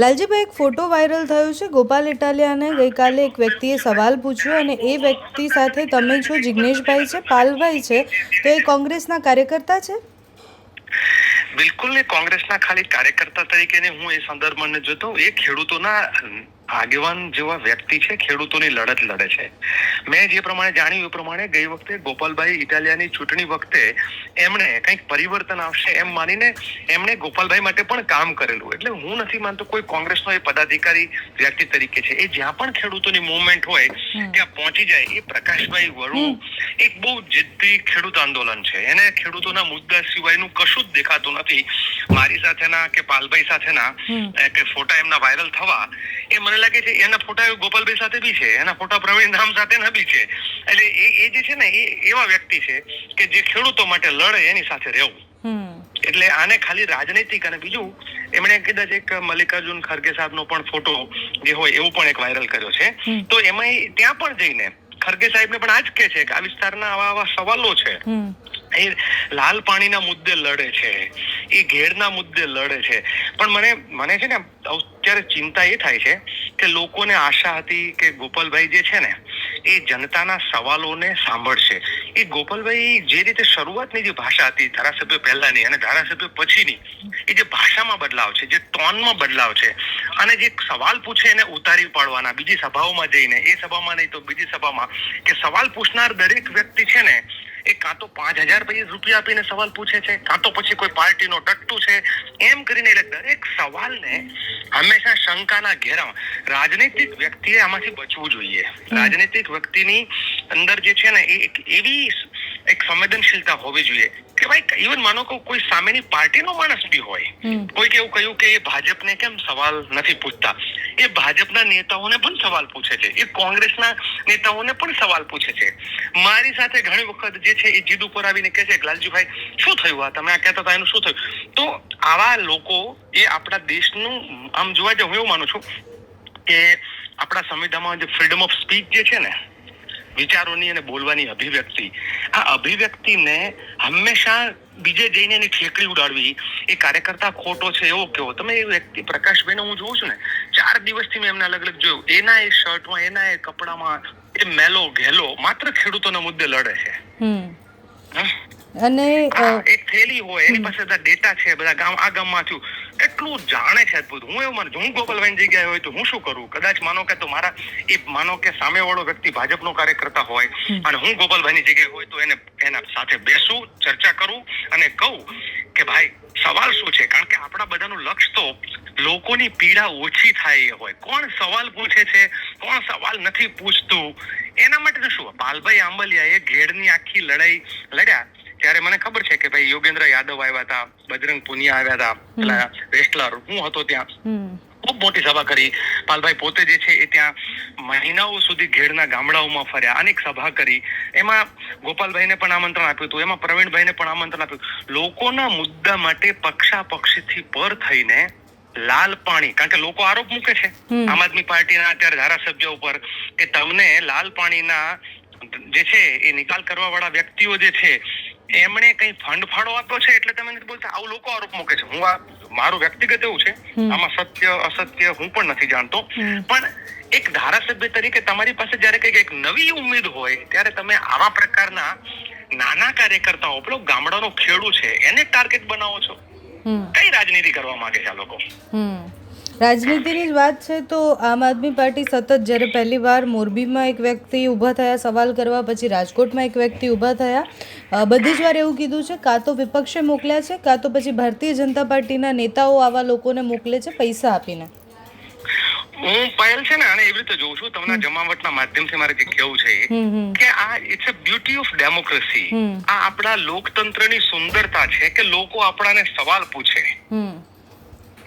લાલજીભાઈ, એક photo viral થયો છે. ગોપાલ ઇટાલિયાને ગઈકાલે એક વ્યક્તિએ સવાલ પૂછ્યો અને એ વ્યક્તિ સાથે તમે છો, જિગ્નેશભાઈ છે, પાલભાઈ છે. તો એ કોંગ્રેસના કાર્યકર્તા છે? બિલકુલ એ કોંગ્રેસના ખાલી કાર્યકર્તા તરીકે હું એ સંદર્ભમાં જોતો. એ ખેડૂતોના આગેવાન જેવા વ્યક્તિ છે ખેડૂતોની લડત લડે છે. મેં જે પ્રમાણે જાણ્યું એ પ્રમાણે ગઈ વખતે ગોપાલભાઈ ઇટાલિયાની ચૂંટણી વખતે એમણે કંઈક પરિવર્તન આવશે એમ માનીને એમણે ગોપાલભાઈ માટે પણ કામ કરેલું. એટલે હું નથી માનતો કોઈ કોંગ્રેસનો એ પદાધિકારી વ્યક્તિ તરીકે છે. એ જ્યાં પણ ખેડૂતોની મુવમેન્ટ હોય ત્યાં પહોંચી જાય. એ પ્રકાશભાઈ વરુ એક બહુ જિદ્દી ખેડૂત આંદોલન છે. એને ખેડૂતોના મુદ્દા સિવાયનું કશું જ દેખાતું નથી. મારી સાથેના કે પાલભાઈ સાથેના કે ફોટા એમના વાયરલ થવા એ મને લાગે છે એના ફોટા ગોપાલભાઈ સાથે બી છે. એના ફોટા પ્રવીણ ધામ સાથે બી છે. એટલે એ એ જે છે ને એ એવા વ્યક્તિ છે કે જે ખેડૂતો માટે લડે એની સાથે રહેવું. એટલે આને ખાલી રાજનૈતિક અને બીજું એમણે કદાચ એક મલ્લિકાર્જુન ખરગે સાહેબનો પણ ફોટો જે હોય એવું પણ એક વાયરલ કર્યો છે. તો એમાં ત્યાં પણ જઈને ખરગે સાહેબને પણ આ જ કે છે કે આ વિસ્તારના આવા આવા સવાલો છે. એ લાલ પાણીના મુદ્દે લડે છે. એ ઘેરના મુદ્દે લડે છે. પણ મને મને છે ને અત્યારે ચિંતા એ થાય છે કે લોકોને આશા હતી કે ગોપાલભાઈ જે છે ને એ જનતાના સવાલોને સાંભળશે. એ ગોપાલભાઈ જે રીતે શરૂઆતની જે ભાષા હતી, ધારાસભ્ય પહેલાની અને ધારાસભ્ય પછીની, એ જે ભાષામાં બદલાવ છે, જે ટોનમાં બદલાવ છે, અને જે સવાલ પૂછે એને ઉતારી પાડવાના, બીજી સભાઓમાં જઈને, એ સભામાં નહીં તો બીજી સભામાં, કે સવાલ પૂછનાર દરેક વ્યક્તિ છે ને એ કાં તો પાંચ હજાર રૂપિયા આપીને સવાલ પૂછે છે કાં તો પછી કોઈ પાર્ટીનો ટટ્ટુ છે. એમ કરીને એટલે દરેક સવાલને હંમેશા શંકાના ઘેરામાં રાજનૈતિક વ્યક્તિએ આમાંથી બચવું જોઈએ. રાજનૈતિક વ્યક્તિની અંદર જે છે ને એ એક એવી એક સંવેદનશીલતા હોવી જોઈએ કે ઇવન માનો કે કોઈ સામેની પાર્ટીનો માણસ બી હોય કોઈ કોઈક એવું કહ્યું કે એ ભાજપને કેમ સવાલ નથી પૂછતા? એ ભાજપના નેતાઓને પણ સવાલ પૂછે છે. એ કોંગ્રેસના નેતાઓને પણ સવાલ પૂછે છે. મારી સાથે ઘણી વખત જે છે એ જીદ ઉપર આવીને કહે છે લાલજીભાઈ શું થયું આ? તમે આ કહેતા હતા એનું શું થયું? તો આવા લોકો એ આપણા દેશનું આમ જોવા જાય હું એવું માનું છું કે આપણા સંવિધાનમાં જે ફ્રીડમ ઓફ સ્પીચ જે છે ને વિચારોની અને બોલવાની અભિવ્યક્તિ. આ અભિવ્યક્તિને હંમેશા બીજે જઈને એની ઠેકડી ઉડાડવી એ કાર્યકર્તા ખોટો છે એવો કેવો તમે એ વ્યક્તિ પ્રકાશભાઈને હું જોઉં છું ને ચાર દિવસથી મેં એમને અલગ અલગ જોયું. એના એ શર્ટમાં એના એ કપડામાં એ મેલો ઘેલો માત્ર ખેડૂતોના મુદ્દે લડે છે? અને એક થેલી હોય એની પાસે બધા ડેટા છે બધા ગામ આ ગામમાં છું. એટલું જાણે છે અદભુત. હું એવું માનું હું ગોપાલભાઈ જગ્યાએ હોય તો હું શું કરું? કદાચ માનો કે તો મારા એ માનો કે સામે વાળો વ્યક્તિ ભાજપનો કાર્યકર્તા હોય અને હું ગોપાલભાઈની જગ્યાએ હોય તો એને એના સાથે બેસું ચર્ચા કરું અને કહું કે ભાઈ સવાલ શું છે? કારણ કે આપણા બધાનું લક્ષ્ય તો લોકોની પીડા ઓછી થાય એ હોય. કોણ સવાલ પૂછે છે? કોણ સવાલ નથી પૂછતું? એના માટે શું? પાલભાઈ આંબલિયા એ ઘેડની આખી લડાઈ લડ્યા. ત્યારે મને ખબર છે કે ભાઈ યોગેન્દ્ર યાદવ આવ્યા હતા બજરંગ પુનિયા આવ્યા હતા પેલા રેસ્ટલર. હું હતો ત્યાં. ખૂબ મોટી સભા કરી. પાલભાઈ પોતે જે છે એ ત્યાં મહિનાઓ સુધી ઘેડના ગામડાઓમાં ફર્યા. અનેક સભા કરી. એમાં ગોપાલભાઈને પણ આમંત્રણ આપ્યું હતું. એમાં પ્રવીણભાઈને પણ આમંત્રણ આપ્યું. લોકોના મુદ્દા માટે પક્ષાપક્ષીથી પર થઈને લાલ પાણી કારણ કે લોકો આરોપ મૂકે છે. આમ આદમી પાર્ટીના અત્યારે ધારાસભ્ય ઉપર કે તમને લાલ પાણીના જે છે એ નિકાલ કરવા વાળા વ્યક્તિઓ જે છે એમણે કઈ ફંડ ફાળો આપ્યો છે? એટલે તમે નથી બોલતા? આવું લોકો આરોપ મૂકે છે. હું આ મારું વ્યક્તિગત એવું છે. આમાં સત્ય અસત્ય હું પણ નથી જાણતો. પણ એક ધારાસભ્ય તરીકે તમારી પાસે જ્યારે કંઈક એક નવી ઉમેદ હોય ત્યારે તમે આવા પ્રકારના નાના કાર્યકર્તાઓ પેલો ગામડાનો ખેડૂ છે એને ટાર્ગેટ બનાવો છો? કઈ રાજનીતિ કરવા માંગે છે આ લોકો? રાજનીતિની જ વાત છે તો આમ આદમી પાર્ટી સતત જ્યારે પહેલી વાર મોરબીમાં એક વ્યક્તિ ઊભા થયા સવાલ કરવા પછી રાજકોટમાં એક વ્યક્તિ ઊભા થયા બધી જ વાર એવું કીધું છે કાં તો વિપક્ષે મોકલ્યા છે કાં તો પછી ભારતીય જનતા પાર્ટીના નેતાઓ આવા લોકોને મોકલે છે પૈસા આપીને? હું પાયલ છે ને આને એવી રીતે જોઉં છું તમને જમાવટના માધ્યમથી મારે જે કહેવું છે કે આ it's a beauty of democracy. આ આપણા લોકતંત્રની સુંદરતા છે કે લોકો આપણાને સવાલ પૂછે.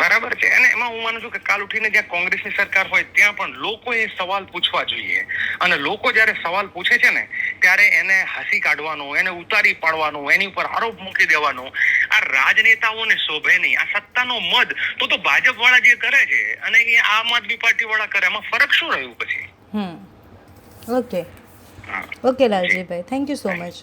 બરાબર છે. અને એમાં હું માનું છું કે કાલ ઉઠીને જ્યાં કોંગ્રેસની સરકાર હોય ત્યાં પણ લોકોએ સવાલ પૂછવા જોઈએ. અને લોકો જ્યારે સવાલ પૂછે છે ને ત્યારે એને હસી કાઢવાનો એને ઉતારી પાડવાનો એની ઉપર આરોપ મૂકી દેવાનો. આ રાજનેતાઓને શોભે નહીં. આ સત્તાનો મદ તો તો ભાજપ વાળા જે કરે છે અને એ આમ આદમી પાર્ટી વાળા કરે એમાં ફરક શું રહ્યું પછી? હમ. Okay okay Laljibhai. Thank you so much